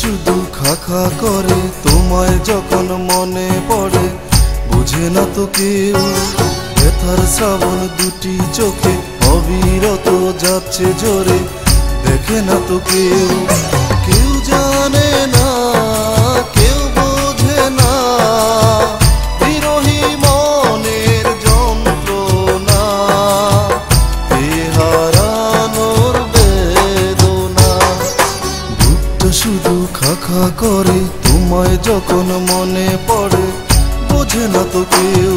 শুধু খাখা করে, তোমায় যখন মনে পড়ে, বুঝে না তো কেউ। ব্যথার শ্রাবণ দুটি চোখে, অবিরত যাচ্ছে জোরে, দেখে না তো কেউ। খাখা করে তোমায় যখন মনে পড়ে বোঝে না তো কেউ।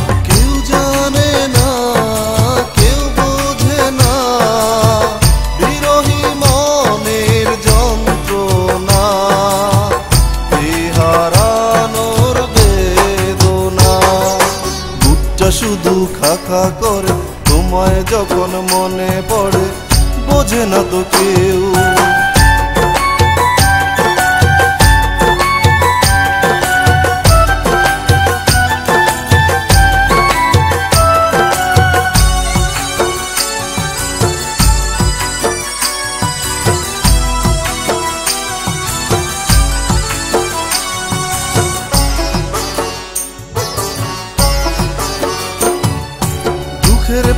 শুধু খাখা করে তোমায় যখন মনে পড়ে বোঝে না তো কেউ।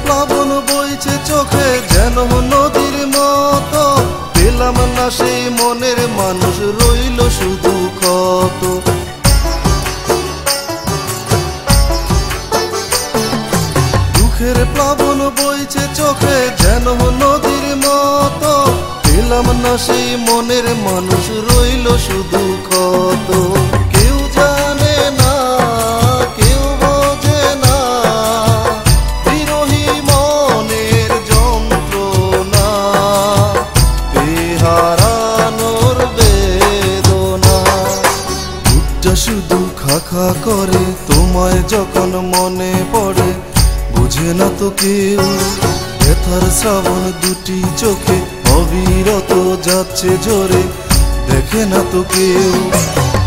প্লাবন বইছে চোখে, যেন নদীর মতো। পেলাম না সেই মনের মানুষ, রইল শুধু কত। দুঃখের প্লাবন বইছে চোখে, যেন নদীর মতো। পেলাম না সেই মনের মানুষ, রইল শুধু কত। হারানোর বেদনা। বুকটা শুধু খাখা করে, তোমায় যখন মনে পড়ে, বুঝে না তো কেউ। ব্যথার শ্রাবণ দুটি চোখে, অবিরত যাচ্ছে জোরে দেখে না তো কেউ।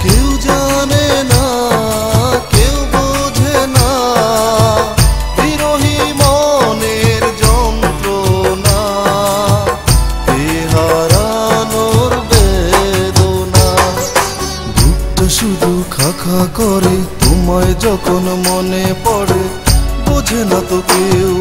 কেউ জানে না দেখা করে তোমায় যখন মনে পড়ে বোঝে না তো কেউ।